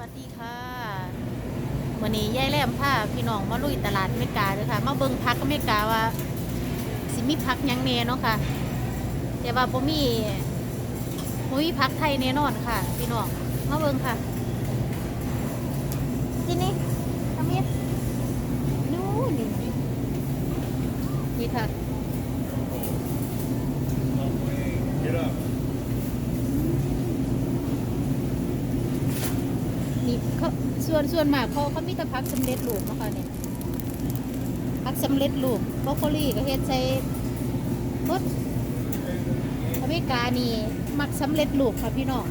วัสดีค่ะวันนี้ยายแหลมพาพี่น้องมาลุยตลาดเมกาเลยค่ะ มาเบิ่งพักเมกาว่า สิมีพักหยังแน่เนาะค่ะ แต่ว่าบ่มีบ่มีพักไทยแน่นอนค่ะ พี่น้องมาเบิ่งค่ะที่นี่ทำยังนู่นนี่นี่ค่ะ นี่เขาส่วนส่วนมากเขาเขามีแต่พักสำเร็จรูปเนาะคะเนี่ยพักสำเร็จรูปบรอกโคลีก็เฮ็ดใส่มดอเมริกานี่มักสำเร็จรูปค่ะพี่น้อง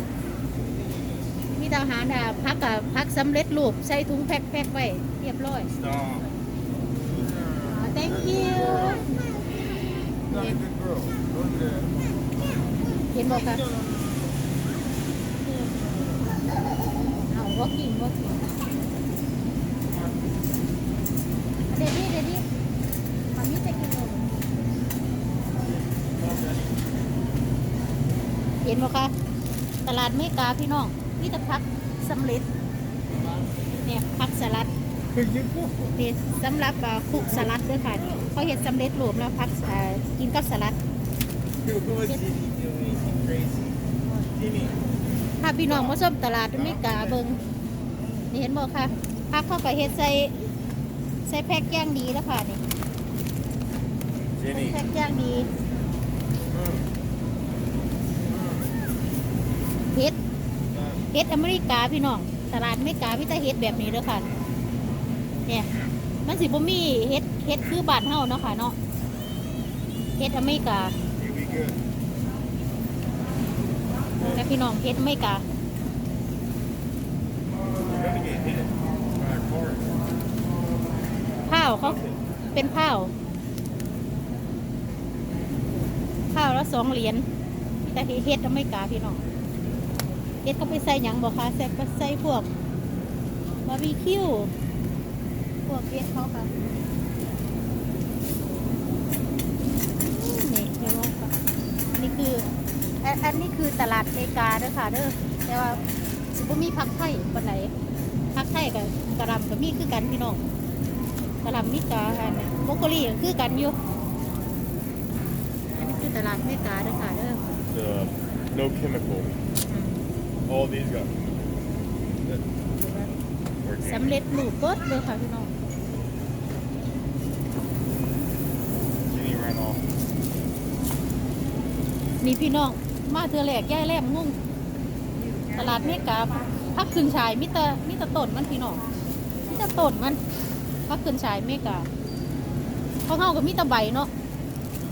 มีทหารอะพักกับพักสำเร็จรูปใส่ถุงแพ็คแพ็คไว้เรียบร้อย Stop. thank you Not a good girl. Go over there. เห็นบอกค่ะเอา walking walking เดดี้เดดี้มามีจะกินนมเห็นบอกค่ะตลาดเมกาพี่น้องนี่แต่พักสำเร็จเนี่ยพักสลัด Hey, you go. นี่สำหรับอ่าคลุกสลัดด้วยค่ะนี่เขาเห็นสำเร็จรูปแล้วพักอ่ากินกับสลัด What's Jimmy doing? Is he crazy? Jimmy. ถ้าพี่น้องมาชมตลาดอเมริกาเบิงนี่เห็นบ่ค่ะพักเข้าไปเฮ็ดใส่ใส่แพ็คย่างดีแล้วค่ะนี่ Jimmy. แพ็คย่างดีเฮ็ดเฮ็ดอเมริกาพี่น้องตลาดอเมริกาพี่แต่เฮ็ดแบบนี้เด้อค่ะเนี่ยมันสิบ่มีเฮ็ดเฮ็ดคือบ้านเฮาเนาะค่ะเนาะเฮ็ดอเมริกา You'll be good. และพี่น้องเฮ็ดอเมริกาข้าวเขาเป็นข้าวข้าวและสองเหรียญแต่เฮ็ดอเมริกาพี่น้องเฮ็ดเขาไปใส่หยังบอกค่ะใส่ไปใส่พวกบาร์บีคิวพวกเฮ็ดเขาค่ะอืมนี่เดี๋ยวลองค่ะอันนี้คือ อันอันนี้คือตลาดอเมริกาเด้อค่ะเด้อแต่ว่าสิบ่มีผักไทยปานไหนผักไทยกับกระหลำก็มีคือกันพี่น้องกะหล่ำมิกาอันนี้โมโกลีก็คือกันอยู่อันนี้คือตลาดเมกาเด้อค่ะเด้อ The no chemical. อืม All these got. That สำ organic. เร็จรูปเบิดเลยค่ะพี่น้อง Jimmy ran off. นี่พี่น้อง มาเธอแหลกย่ายแลมงงตลาดเมกาพักขึ้นชายมิตรมิตรต้นมันพี่น้องมิตรต้นมันพักขึ้นชายเมกาเขาเฮากับมิตรใบเนาะ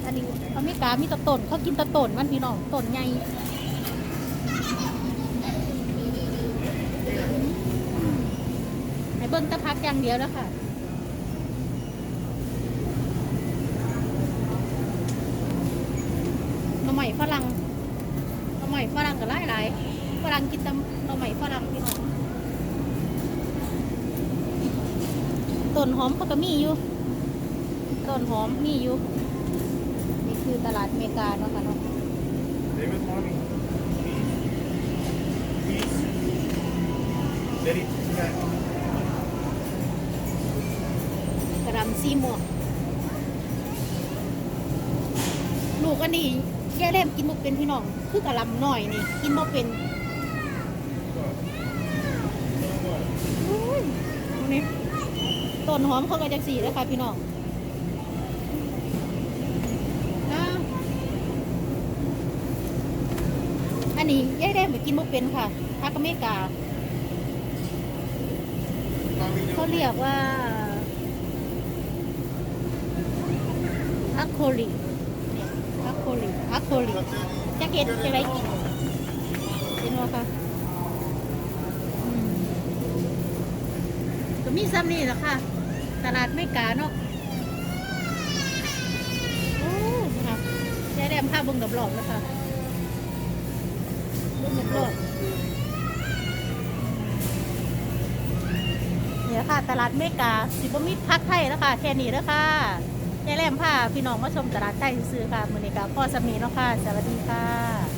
อันนี้อเมริกามีแตะต้นเขากินแตะต้นมันพี่น้องต้นใหญ่ให้เบิ้งแตะพักอย่างเดียวแล้วค่ะหน่อไม้ฝรั่ง ใหน่ฝรั่งก็หลายหลายฝรั่งกินแตหน่อไม้ฝรั่งพี่น้องต้นหอมเขาก็มีอยู่ต้นหอมมีอยู่นี่คือตลาดอเมริกาเนาะค่ะเนาะ David, mommy. Peace. Peace. Daddy, cat. กระดำซีหมวกลูกอันนี้ แย่เล่มกินบ่เป็นพี่น้อง คือกระลำหน่อยนี่ กินบ่เป็นตรงนี้ต้นหอมเขาก็จังสีแล้วค่ะพี่น้องอันนี้แย่เล่มกินบ่เป็นค่ะพักอเมริกาเขาเรียกว่าอะโคลี่ คลิอะโคลิจะเห็นจะไรกินเห็นว่าคะก็มีซ้ำนี่แหละค่ะ ตลาดไม่กาเนาะโอ้ค่ะยายแดมพาบึงกับหลอกแล้วค่ะบึงกับหลอกเนี่ยค่ะ ตลาดเมกาสิบมีพักไทยแล้วค่ะ แค่นี้แล้วค่ะ ยายแรมพาพี่น้องมาชมตลาดใต้ซื้อค่ะมือนี้กาพ่อสามีเนาะค่ะ สวัสดีค่ะ